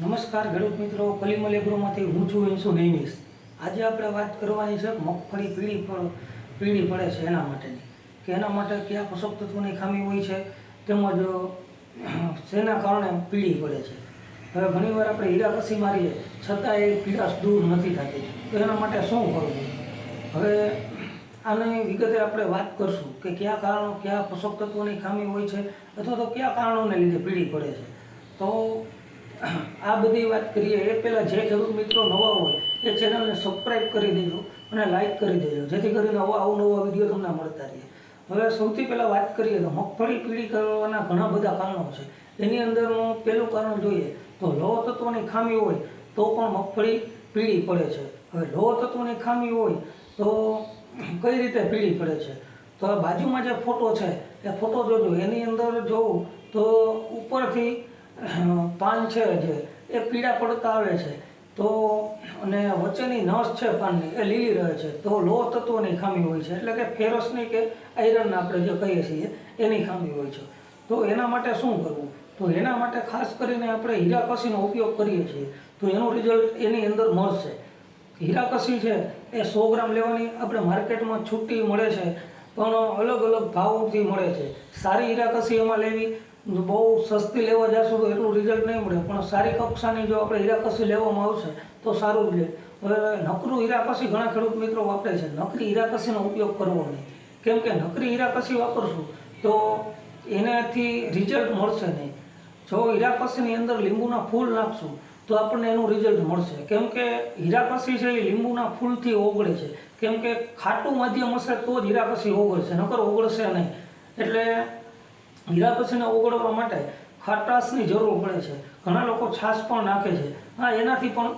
નમસ્કાર ખેડૂત મિત્રો, કલીમલ એગ્રોમાંથી હું છું ઇન્સુ નૈમિષ આજે આપણે વાત કરવાની છે મગફળી પીળી પર પીળી પડે છે એના માટેની. કે એના માટે કયા પોષક તત્વોની ખામી હોય છે, તેમજ શેના કારણે પીળી પડે છે. હવે ઘણીવાર આપણે હીરા કસી મારીએ છતાં એ પીળાશ દૂર નથી થતી. તો એના માટે શું કરવું? હવે, આની વિગતે આપણે વાત કરશું કે કયા કારણો, કયા પોષક તત્વોની ખામી હોય છે, અથવા તો કયા કારણોને લીધે પીળી પડે છે. તો આ બધી વાત કરીએ, એ પહેલાં જે ખેડૂત મિત્રો નવા હોય, એ ચેનલને સબસ્ક્રાઈબ કરી દેજો અને લાઈક કરી દેજો, જેથી કરીને આવા અવનવા વીડિયો તમને મળતા રહે. હવે સૌથી પહેલાં વાત કરીએ તો મગફળી પીળી કરવાના ઘણા બધા કારણો છે. એની અંદરનું પહેલું કારણ જોઈએ તો લોહ તત્વની ખામી હોય તો પણ મગફળી પીળી પડે છે. હવે લોહ તત્વની ખામી હોય તો કઈ રીતે પીળી પડે છે? તો આ બાજુમાં જે ફોટો છે, એ ફોટો જોજો. એની અંદર જોઉં તો ઉપરથી પાન છે જે, એ પીળા પડતા આવે છે. તો અને વચ્ચેની નસ છે પાનની, એ લીલી રહે છે. તો લોહ તત્વોની ખામી હોય છે. એટલે કે ફેરસની કે આયરન આપણે જે કહીએ છીએ, એની ખામી હોય છે. તો એના માટે શું કરવું? તો એના માટે ખાસ કરીને આપણે હીરાકસીનો ઉપયોગ કરીએ છીએ. તો એનું રિઝલ્ટ એની અંદર મળશે. હીરાકસી છે, એ સો ગ્રામ લેવાની આપણે માર્કેટમાં છૂટી મળે છે. પણ અલગ અલગ ભાવથી મળે છે. સારી હીરાકસી એમાં લેવી બહુ સસ્તી લેવા જશો તો એટલું રિઝલ્ટ નહીં મળે. પણ સારી કક્ષાની જો આપણે હીરાકસી લેવામાં આવશે, તો સારું રહે. હવે નકરું હીરાકસી ઘણા ખેડૂત મિત્રો વાપરે છે. નકરી હીરાકસીનો ઉપયોગ કરવો નહીં. કેમ કે નકરી હીરાકસી વાપરશું, તો એનાથી રિઝલ્ટ મળશે નહીં. જો હીરાકસીની અંદર લીંબુના ફૂલ નાખશું, તો આપણને એનું રિઝલ્ટ મળશે. કેમ કે હીરાકસી છે એ લીંબુના ફૂલથી ઓગળે છે. કેમ કે ખાટું માધ્યમ હશે તો જ હીરાકસી ઓગળશે, નકર ઓગળશે નહીં. એટલે હીરાકસીને ઓગળવા માટે ખાટાશની જરૂર પડે છે. ઘણા લોકો છાશ પણ નાખે છે. હા, એનાથી પણ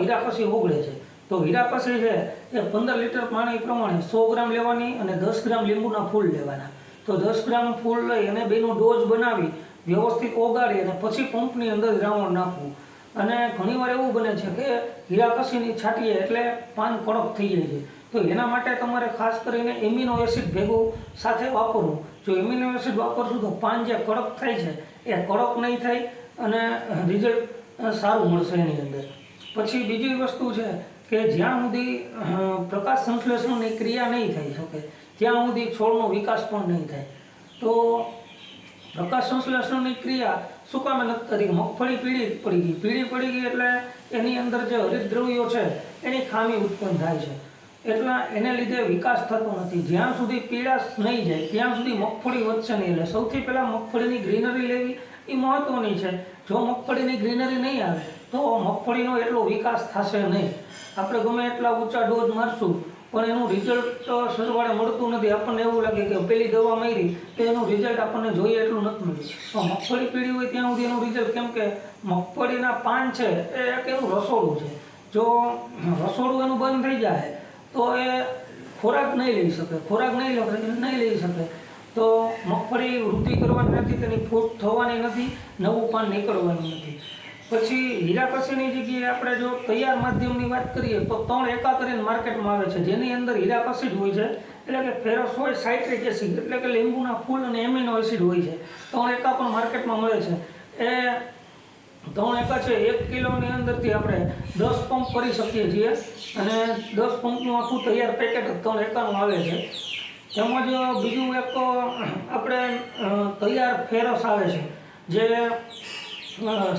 હિરાકસી ઓગળે છે. તો હીરાકસી છે એ પંદર લીટર પાણી પ્રમાણે સો ગ્રામ લેવાની અને દસ ગ્રામ લીંબુના ફૂલ લેવાના. તો દસ ગ્રામ ફૂલ લઈ અને બેનો ડોઝ બનાવી, વ્યવસ્થિત ઓગાળી અને પછી પંપની અંદર દ્રાવણ નાખવું. અને ઘણીવાર એવું બને છે કે હીરાકસીની છાંટીએ એટલે પાન કડક થઈ જાય છે. તો એના માટે તમારે ખાસ કરીને એમિનો એસિડ ભેગું સાથે વાપરવું. જો એમિનો એસિડ વાપરશું તો પાન જે કડક થાય છે. એ કડક નહીં થાય અને રિઝલ્ટ સારું મળશે એની અંદર. પછી બીજી વસ્તુ છે કે જ્યાં સુધી પ્રકાશ સંશ્લેષણની ક્રિયા નહીં થઈ શકે, ત્યાં સુધી છોડનો વિકાસ પણ નહીં થાય. તો પ્રકાશ સંશ્લેષણની ક્રિયા શું કામે નથી કરી મગફળી પીળી પડી ગઈ. પીળી પડી ગઈ એટલે એની અંદર જે હરિતદ્રવ્યો છે, એની ખામી ઉત્પન્ન થાય છે. એટલા એને લીધે વિકાસ થતો નથી. જ્યાં સુધી પીળાશ નહીં જાય, ત્યાં સુધી મગફળી વધશે નહીં. એટલે સૌથી પહેલાં મગફળીની ગ્રીનરી લેવી એ મહત્ત્વની છે. જો મગફળીની ગ્રીનરી નહીં આવે, તો મગફળીનો એટલો વિકાસ થશે નહીં. આપણે ગમે એટલા ઊંચા ડોઝ મારશું, પણ એનું રિઝલ્ટ સરવાળે મળતું નથી. આપણને એવું લાગે કે પેલી દવા મારી, તો એનું રિઝલ્ટ આપણને જોઈએ એટલું નથી મળ્યું. તો મગફળી પીળી હોય ત્યાં સુધી એનું રિઝલ્ટ કેમ કે મગફળીના પાન છે, એ એક એનું રસોડું છે. જો રસોડું એનું બંધ થઈ જાય તો એ ખોરાક નહીં લઈ શકે, ખોરાક નહીં નહીં લઈ શકે. તો મગફળી વૃદ્ધિ કરવાની નથી, તેની ફૂટ થવાની નથી, નવું પાન નીકળવાનું નથી. પછી હીરાકસીની જગ્યાએ આપણે જો તૈયાર માધ્યમની વાત કરીએ, તો ત્રણ એકા કરીને માર્કેટમાં આવે છે, જેની અંદર હીરાકસી જ હોય છે, એટલે કે ફેરસ હોય સાઇટ્રિક એસિડ, એટલે કે લીંબુના ફૂલ અને એમિનો એસિડ હોય છે. ત્રણ એકા પણ માર્કેટમાં મળે છે. એ ત્રણ એકા છે, એક કિલોની અંદરથી આપણે દસ પંપ કરી શકીએ છીએ. અને દસ પંપનું આખું તૈયાર પેકેટ ત્રણ એકાનું આવે છે. તેમજ બીજું એક આપણે તૈયાર ફેરસ આવે છે. જે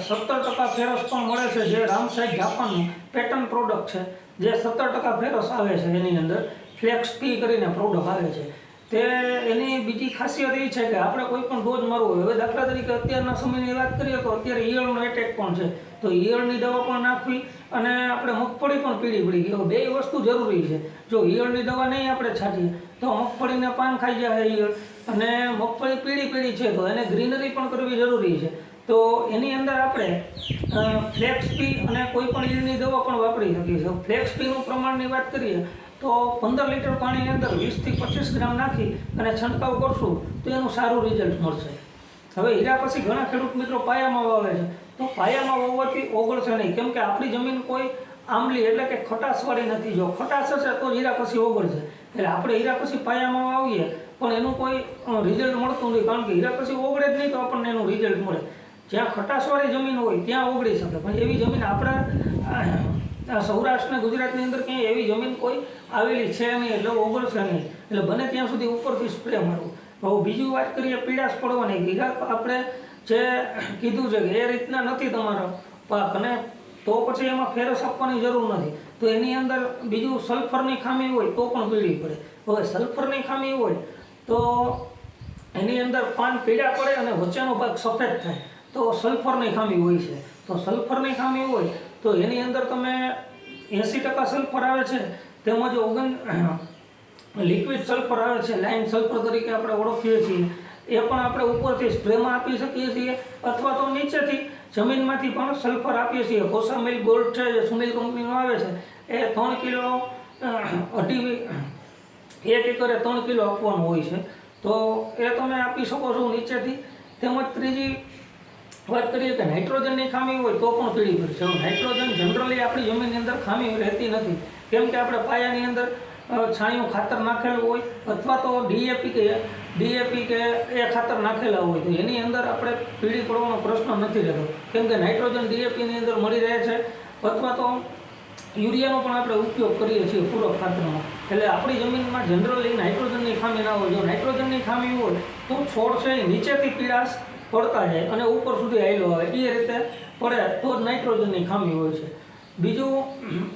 સત્તર ટકા ફેરસ પણ મળે છે, જે રામસાઈડ જાપાનનું પેટર્ન પ્રોડક્ટ છે. જે સત્તર ટકા ફેરસ આવે છે એની અંદર. ફ્લેક્સ પી કરીને પ્રોડક્ટ આવે છે. તે એની બીજી ખાસિયત એ છે કે આપણે કોઈ પણ ડોઝ મારવો હોય, હવે દાખલા તરીકે અત્યારના સમયની વાત કરીએ તો અત્યારે ઈયળનો એટેક પણ છે. તો ઈયળની દવા પણ નાખવી અને આપણે મગફળી પણ પીળી પડી ગઈ. બે વસ્તુ જરૂરી છે. જો ઈયળની દવા નહીં આપણે છાંટીએ, તો મગફળીને પાન ખાઈ જાય ઈયળ. અને મગફળી પીળી પીળી છે તો એને ગ્રીનરી પણ કરવી જરૂરી છે. તો એની અંદર આપણે ફ્લેક્સ પી અને કોઈ પણ ઈયળની દવા પણ વાપરી શકીએ છીએ. ફ્લેક્સ પીનું પ્રમાણની વાત કરીએ તો પંદર લીટર પાણીની અંદર વીસથી પચીસ ગ્રામ નાખી અને છંટકાવ કરશું તો એનું સારું રિઝલ્ટ મળશે. હવે હીરા પછી ઘણા ખેડૂત મિત્રો પાયામાં વાવે છે. તો પાયામાં વાવવાથી ઓગળશે નહીં. કેમ કે આપણી જમીન કોઈ આંબલી એટલે કે ખટાશવાળી નથી. જો ખટાશ હશે તો હીરા પછી ઓગળશે. એટલે આપણે હીરા પછી પાયામાં વાવીએ, પણ એનું કોઈ રિઝલ્ટ મળતું નથી કારણ કે હીરા પછી ઓગળે જ નહીં તો આપણને એનું રિઝલ્ટ મળે. જ્યાં ખટાશવાળી જમીન હોય, ત્યાં ઓગળી શકે. પણ એવી જમીન આપણા સૌરાષ્ટ્ર અને ગુજરાતની અંદર ક્યાંય એવી જમીન કોઈ આવેલી છે નહીં, એટલે ઓગળશે નહીં. એટલે બને ત્યાં સુધી ઉપરથી સ્પ્રે મારવું. હવે બીજી વાત કરીએ પીડાશ પડવાની. ગીગા આપણે જે કીધું છે કે એ રીતના નથી તમારો પાક અને તો પછી એમાં ફેરસ આપવાની જરૂર નથી. તો એની અંદર બીજું સલ્ફરની ખામી હોય તો પણ પીળી પડે. હવે સલ્ફરની ખામી હોય તો એની અંદર પાન પીડા પડે અને વચ્ચેનો ભાગ સફેદ થાય. તો સલ્ફરની ખામી હોય છે. તો સલ્ફરની ખામી હોય તો એની અંદર તમે એંસી ટકા સલ્ફર આવે છે, તેમજ ઓગણ લિક્વિડ સલ્ફર આવે છે લાઇન સલ્ફર તરીકે આપણે ઓળખીએ છીએ. એ પણ આપણે ઉપરથી સ્પ્રેમાં આપી શકીએ છીએ, અથવા તો નીચેથી જમીનમાંથી પણ સલ્ફર આપીએ છીએ. કોસા મિલ ગોલ્ડ છે, જે સુનિલ કંપનીનો આવે છે, એ ત્રણ કિલો અઢી એક એકરે ત્રણ કિલો આપવાનું હોય છે. તો એ તમે આપી શકો છો નીચેથી. તેમજ ત્રીજી વાત કરીએ કે નાઇટ્રોજનની ખામી હોય તો પણ પીળી ભરશે નાઇટ્રોજન જનરલી આપણી જમીનની અંદર ખામી રહેતી નથી. કેમ કે આપણે પાયાની અંદર છાણિયું ખાતર નાખેલું હોય અથવા તો ડીએપી કે ડીએપી કે એ ખાતર નાખેલા હોય તો એની અંદર આપણે પીળી પડવાનો પ્રશ્ન નથી રહેતો. કેમ કે નાઇટ્રોજન ડીએપીની અંદર મળી રહે છે અથવા તો યુરિયાનો પણ આપણે ઉપયોગ કરીએ છીએ પૂરક ખાતરમાં. એટલે આપણી જમીનમાં જનરલી નાઇટ્રોજનની ખામી ના હોય. જો નાઇટ્રોજનની ખામી હોય તો છોડ છે નીચેથી પીળાશ પડતા જાય અને ઉપર સુધી આવેલો આવે એ રીતે પડે તો જ નાઇટ્રોજનની ખામી હોય છે. બીજું,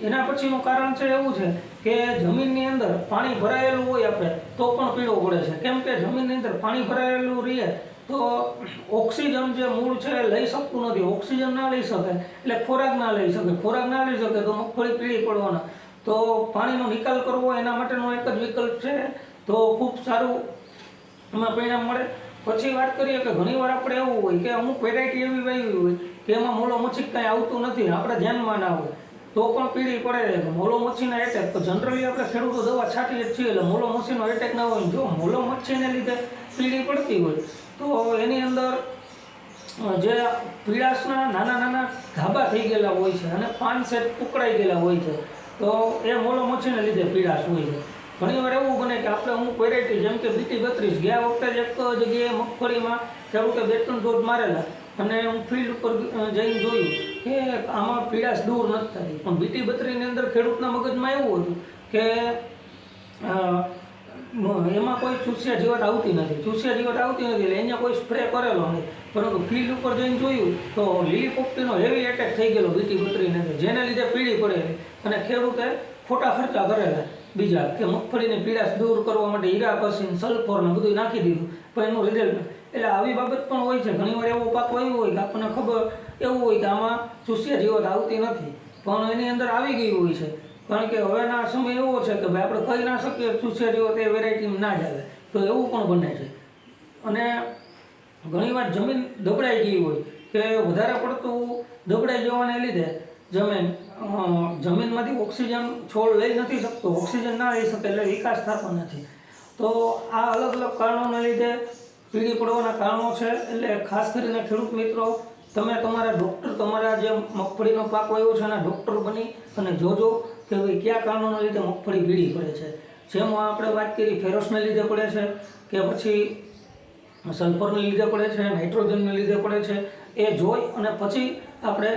એના પછીનું કારણ છે એવું છે કે જમીનની અંદર પાણી ભરાયેલું હોય આપણે તો પણ પીળો પડે છે. કેમ કે જમીનની અંદર પાણી ભરાયેલું રહે, તો ઓક્સિજન જે મૂળ છે એ લઈ શકતું નથી. ઓક્સિજન ના લઈ શકે, એટલે ખોરાક ના લઈ શકે. ખોરાક ના લઈ શકે તો મગફળી પીળી પડવાના. તો પાણીનો નિકાલ કરવો એના માટેનો એક જ વિકલ્પ છે, તો ખૂબ સારું એમાં પરિણામ મળે. પછી વાત કરીએ કે ઘણીવાર આપણે એવું હોય કે અમુક વેરાયટી એવી વાવી હોય કે એમાં મોલો મચ્છી કાંઈ આવતું નથી, આપણે ધ્યાનમાં ના હોય. તો પણ પીળી પડે છે. મોલો મચ્છીના એટેક તો જનરલી આપણે ખેડૂતો દવા છાંટીએ જ છીએ એટલે મોલો મચ્છીનો એટેક ના હોય જો મોલો મચ્છીને લીધે પીળી પડતી હોય, તો એની અંદર જે પીળાશના નાના નાના ધાબા થઈ ગયેલા હોય છે અને પાન સેટ ઉકળાઈ ગયેલા હોય છે, તો એ મોલો મચ્છીને લીધે પીળાશ હોય છે. ઘણી વાર એવું બને કે આપણે અમુક વેરાયટી જેમ કે બીટી બત્રીસ, ગયા વખતે જ એક જગ્યાએ મગફળીમાં ખેડૂતે બે ત્રણ ડોઝ મારેલા. અને હું ફિલ્ડ ઉપર જઈને જોયું કે આમાં પીડાશ દૂર નથી થતી. પણ બીટી બત્રીની અંદર ખેડૂતના મગજમાં એવું હતું કે એમાં કોઈ ચૂસ્યા જીવટ આવતી નથી. ચૂસ્યા જીવટ આવતી નથી એટલે અહીંયા કોઈ સ્પ્રે કરેલો નથી પરંતુ ફિલ્ડ ઉપર જઈને જોયું તો લીલી પોપટીનો હેવી એટેક થઈ ગયેલો બીટી બત્રીની અંદર, જેને લીધે પીળી પડેલી. અને ખેડૂતે ખોટા ખર્ચા કરેલા. બીજા કે મગફળીની પીળાશ દૂર કરવા માટે હીરા પછી સલ્ફર ને બધું નાખી દીધું. પણ એનું રિઝલ્ટ એટલે આવી બાબત પણ હોય છે. ઘણીવાર એવો પાક આવ્યો હોય કે આપણને ખબર એવું હોય કે આમાં ચૂસ્યા જીવત આવતી નથી. પણ એની અંદર આવી ગઈ હોય છે. કારણ કે હવેના સમય એવો છે કે ભાઈ આપણે કહી ના શકીએ ચૂસ્યા જીવત એ વેરાયટી ના જ આવે. તો એવું પણ બને છે. અને ઘણીવાર જમીન દબડાઈ ગઈ હોય કે વધારે પડતું દબડાઈ જવાને લીધે જમીન જમીનમાંથી ઓક્સિજન છોડ લઈ નથી શકતો. ઓક્સિજન ના લઈ શકે એટલે વિકાસ થતો નથી. તો આ અલગ અલગ કારણોને લીધે પીળી પડવાના કારણો છે. એટલે ખાસ કરીને ખેડૂત મિત્રો, તમે તમારા ડૉક્ટર તમારા જે મગફળીનો પાક વાવ્યો છે એના ડૉક્ટર બની અને જોજો કે ભાઈ કયા કારણોના લીધે મગફળી પીળી પડે છે. જેમાં આપણે વાત કરી ફેરોસને લીધે પડે છે કે પછી સલ્ફરને લીધે પડે છે, નાઇટ્રોજનને લીધે પડે છે. એ જોઈ અને પછી આપણે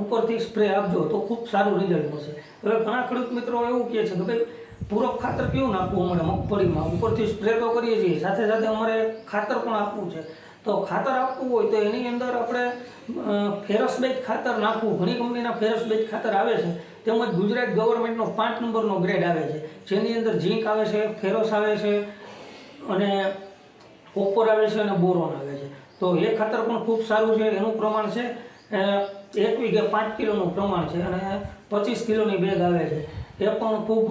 ઉપરથી સ્પ્રે આપજો તો ખૂબ સારું રિઝલ્ટ મળશે. હવે ઘણા ખેડૂત મિત્રો એવું કહે છે કે ભાઈ, પૂરક ખાતર કેવું નાખવું અમારે મગફળીમાં? ઉપરથી સ્પ્રે તો કરીએ છીએ, સાથે સાથે અમારે ખાતર પણ આપવું છે. તો ખાતર આપવું હોય તો એની અંદર આપણે ફેરસબેજ ખાતર નાખવું. ઘણી કંપનીના ફેરસબેજ ખાતર આવે છે. તેમજ ગુજરાત ગવર્મેન્ટનો પાંચ નંબરનો ગ્રેડ આવે છે. જેની અંદર ઝીંક આવે છે, ફેરોસ આવે છે, અને કોપર આવે છે અને બોરોન આવે છે. તો એ ખાતર પણ ખૂબ સારું છે. એનું પ્રમાણ છે એક વીઘે પાંચ કિલોનું પ્રમાણ છે અને પચીસ કિલોની બેગ આવે છે. એ પણ ખૂબ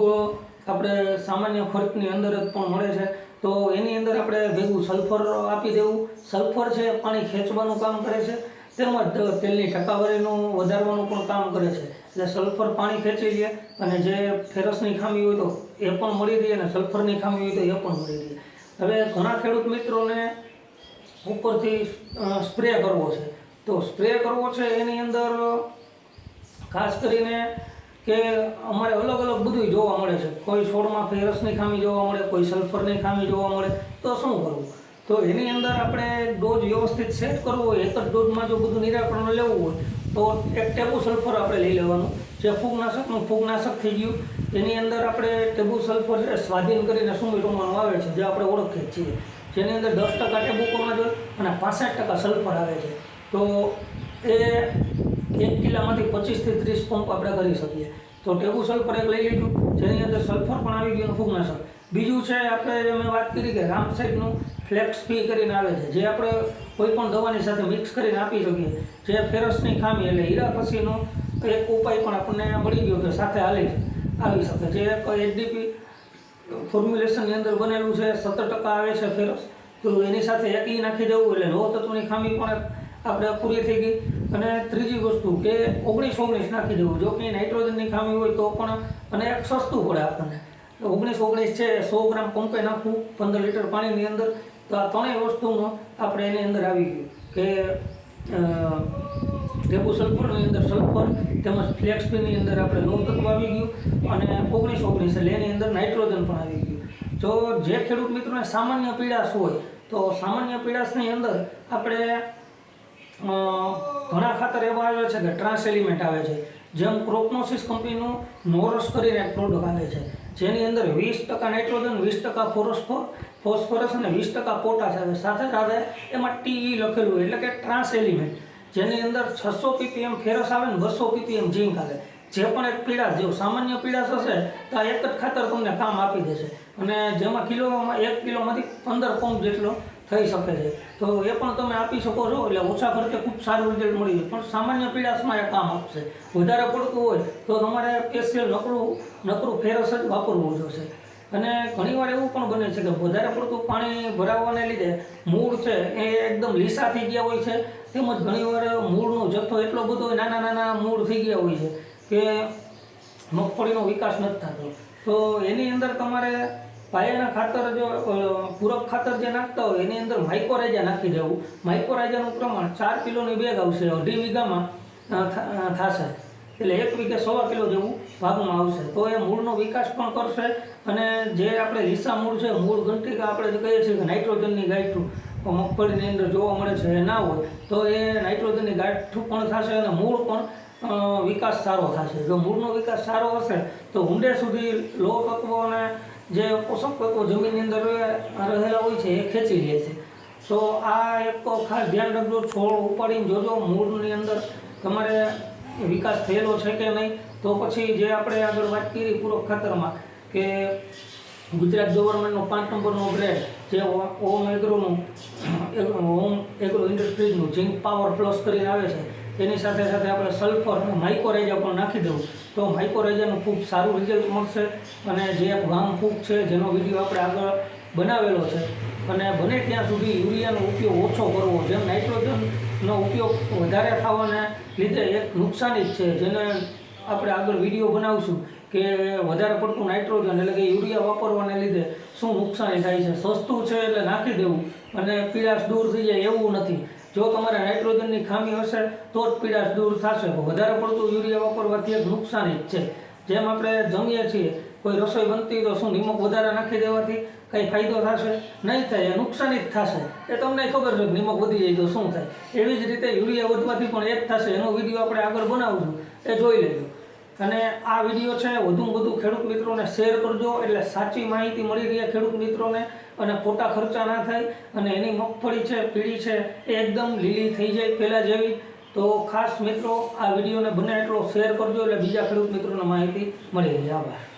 આપણે સામાન્ય ખર્ચની અંદર જ પણ મળે છે. તો એની અંદર આપણે ભેગું સલ્ફર આપી દેવું. સલ્ફર છે પાણી ખેંચવાનું કામ કરે છે. તેમજ તેલની ટકાવારીનું વધારવાનું પણ કામ કરે છે. એટલે સલ્ફર પાણી ખેંચી લે અને જે ફેરસની ખામી હોય તો એ પણ મળી રહે અને સલ્ફરની ખામી હોય તો એ પણ મળી રહે હવે ઘણા ખેડૂત મિત્રોને ઉપરથી સ્પ્રે કરવો છે. તો સ્પ્રે કરવો છે એની અંદર, ખાસ કરીને કે અમારે અલગ અલગ બધું જોવા મળે છે. કોઈ છોડમાં ફેરસની ખામી જોવા મળે, કોઈ સલ્ફરની ખામી જોવા મળે, તો શું કરવું? તો એની અંદર આપણે ડોઝ વ્યવસ્થિત સેટ કરવો હોય, એક જ ડોઝમાં જો બધું નિરાકરણ લેવું હોય, તો એક ટેબુ સલ્ફર આપણે લઈ લેવાનું. જે ફૂગનાશકનું ફૂગનાશક થઈ ગયું, એની અંદર આપણે ટેબુ સલ્ફર સ્વાધીન કરીને સુમીટોમાં આવે છે, જે આપણે ઓળખીએ છીએ. જેની અંદર દસ ટકા ટેબુ કોમાજોલ અને પાસઠ ટકા સલ્ફર આવે છે. તો એ એક કિલ્લામાંથી પચીસથી ત્રીસ પંપ આપણે કરી શકીએ. તો ટેબુ સલ્ફર એક લઈ લીધું, જેની અંદર સલ્ફર પણ આવી ગયું, ફૂગનાશક. બીજું છે, આપણે જે મેં વાત કરી કે રામ સાઈડનું ફ્લેક્સ પી કરીને આવે છે, જે આપણે કોઈ પણ દવાની સાથે મિક્સ કરીને આપી શકીએ. જે ફેરસની ખામી, એટલે હીરા પછીનો એક ઉપાય પણ આપણને મળી ગયો કે સાથે હાલી આવી શકે. જે એક એચડીપી ફોર્મ્યુલેશનની અંદર બનેલું છે, સત્તર ટકા આવે છે ફેરસ. તો એની સાથે એક નાખી દેવું, એટલે લોહ તત્વની ખામી પણ આપણે પૂરી થઈ ગઈ. અને ત્રીજી વસ્તુ કે ઓગણીસ ઓગણીસ નાખી દેવું. જો કે નાઇટ્રોજનની ખામી હોય તો પણ અને એક સસ્તું પડે આપણને. ઓગણીસ ઓગણીસ છે, સો ગ્રામ પંપે નાખવું, પંદર લીટર પાણીની અંદર. તો આ ત્રણેય વસ્તુનો આપણે એની અંદર આવી ગયું કે ટેબુ સલ્ફરની અંદર સલ્ફર તેમજ ફ્લેક્સપીની અંદર આપણે લોહ તત્વ આવી ગયું. અને ઓગણીસ ઓગણીસ એટલે એની અંદર નાઇટ્રોજન પણ આવી ગયું. જો જે ખેડૂત મિત્રોને સામાન્ય પીડાશ હોય, તો સામાન્ય પીડાશની અંદર આપણે ઘણા ખાતર એવા આવે છે કે ટ્રાન્સ એલિમેન્ટ આવે છે, જેમ ક્રોપનોસિસ કંપનીનું નોરસ કરીને એક પ્રોડક્ટ આવે છે, જેની અંદર વીસ ટકા નાઇટ્રોજન વીસ ટકા ફોરોસ્ફોર ફોસ્ફરસ અને વીસ ટકા પોટાશ આવે સાથે સાથે એમાં ટીઈ લખેલું હોય, એટલે કે ટ્રાન્સ એલિમેન્ટ જેની અંદર છસો પીપીએમ ફેરસ આવે ને બસો પીપીએમ ઝીંક આવે. જે પણ એક પીડાશ જેવું સામાન્ય પીડાશ હશે તો આ એક જ ખાતર તમને કામ આપી દેશે. અને જેમાં કિલોમાં એક કિલોમાંથી પંદર પંપ જેટલો થઈ શકે છે. તો એ પણ તમે આપી શકો છો, એટલે ઓછા ખર્ચે ખૂબ સારું રિઝલ્ટ મળી જાય. પણ સામાન્ય પીડાશમાં એ કામ આપશે. વધારે પડતું હોય તો તમારે સ્પેશિયલ નકરું નકરું ફેરસ જ વાપરવું જોશે. અને ઘણીવાર એવું પણ બને છે કે વધારે પડતું પાણી ભરાવાને લીધે મૂળ છે એ એકદમ લીસા થઈ ગયા હોય છે. તેમજ ઘણીવાર મૂળનો જથ્થો એટલો બધો નાના નાના મૂળ થઈ ગયા હોય છે કે મગફળીનો વિકાસ નથી થતો. તો એની અંદર તમારે પાયાના ખાતર જો પૂરક ખાતર જે નાખતા હોય, એની અંદર માઇકોરાઇઝા નાખી દેવું. માઇકોરાઇઝાનું પ્રમાણ ચાર કિલોની બેગ આવશે, અઢી વીઘામાં થશે. એટલે એક વીઘે સવા કિલો જેવું ભાગમાં આવશે. તો એ મૂળનો વિકાસ પણ કરશે અને જે આપણે લીસા મૂળ છે, મૂળ ઘંટિકા આપણે કહીએ છીએ કે નાઇટ્રોજનની ગાયઠું મગફળીની અંદર જોવા મળે છે, એ ના હોય, તો એ નાઇટ્રોજનની ગાંઠું પણ થશે અને મૂળ પણ વિકાસ સારો થશે. જો મૂળનો વિકાસ સારો હશે, તો ઊંડે સુધી લોહ તત્વો અને જે પોષક તત્વો જમીનની અંદર રહેલા હોય છે એ ખેંચી લે છે. તો આ એક ખાસ ધ્યાન રાખજો, છોડ ઉપાડીને જોજો, મૂળની અંદર તમારે વિકાસ થયેલો છે કે નહીં? તો પછી જે આપણે આગળ વાત કરી પૂરક ખાતરમાં કે ગુજરાત ગવર્મેન્ટનો પાંચ નંબરનો બ્રેડ જે ઓમ એગ્રોનું ઓમ એગ્રો ઇન્ડસ્ટ્રીઝનું જિંક પાવર પ્લસ કરીને આવે છે. એની સાથે સાથે આપણે સલ્ફર અને માઇકોરાઇજા પણ નાખી દઉં. તો માઇકોરેજાનું ખૂબ સારું રિઝલ્ટ મળશે અને જે વામ ફૂગ છે, જેનો વીડિયો આપણે આગળ બનાવેલો છે. અને બને ત્યાં સુધી યુરિયાનો ઉપયોગ ઓછો કરવો. જેમ નાઇટ્રોજનનો ઉપયોગ વધારે થવાને લીધે એક નુકસાની જ છે. જેને આપણે આગળ વીડિયો બનાવશું કે વધારે પડતું નાઇટ્રોજન એટલે કે યુરિયા વાપરવાને લીધે શું નુકસાની થાય છે. સસ્તું છે એટલે નાખી દેવું. અને પીળાશ દૂર થઈ જાય એવું નથી. જો તમારે નાઇટ્રોજનની ખામી હશે તો જ પીડાશ દૂર થશે. વધારે પડતું યુરિયા વાપરવાથી એક નુકસાની છે. જેમ આપણે જમીએ છીએ, કોઈ રસોઈ બનતી તો શું નિમક વધારે નાખી દેવાથી કંઈ ફાયદો થશે? નહીં થાય, એ નુકસાનિત થશે. એ તમને ખબર છે નિમક વધી જાય તો શું થાય? એવી જ રીતે યુરિયા વધવાથી પણ એ જ થશે. એનો વીડિયો આપણે આગળ બનાવશું એ જોઈ લેજો. અને આ વીડિયો છે, વધુમાં વધુ ખેડૂત મિત્રોને શેર કરજો, એટલે સાચી માહિતી મળી રહે ખેડૂત મિત્રોને, અને ખોટા ખર્ચા ના થાય, અને એની મગફળી છે, પીળી છે, એ એકદમ લીલી થઈ જાય પહેલાં જેવી. તો ખાસ મિત્રો, આ વિડીયોને બને એટલો શેર કરજો, એટલે બીજા ખેડૂત મિત્રોને માહિતી મળી રહે. આભાર.